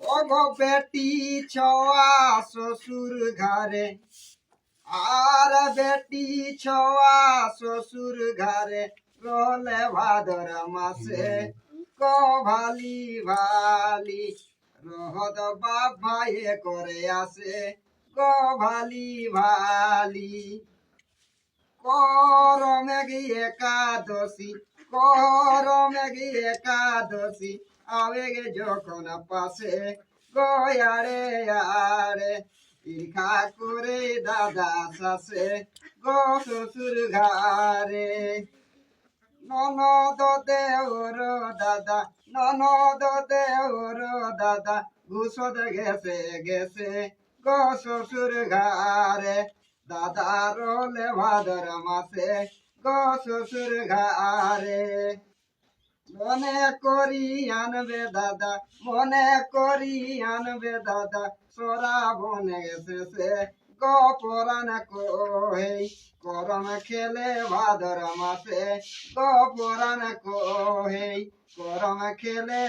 ও বেটি ছোয়া শ্বশুর ঘরে, আর বেটি ছোয়া শ্বশুর ঘরে রলে ভাদর মাসে। কো ভালি ভালি রহদ ভাইয়ে করে আসে। কো ভালি ভালি করমে গিয়ে একাদশী করমে গিয়ে একাদশী আবে গে যখন পাশে গয়ারে আরে ইরখা করে দাদা শাসে গো শ্বশুর ঘরে ননদ দেওর দাদা, ননদ দেওর দাদা ঘুষদ গেছে গেছে গো শ্বশুর ঘরে দাদা রোলে ভাদর মাসে গো শ্বশুর ঘরে মনে করি আনবে দাদা, মনে করি আনবে দাদা সোরা বনে গেছে গো পরাণ কোহে করম খেলে ভাদর মাসে গো পরাণ কোহে করম খেলে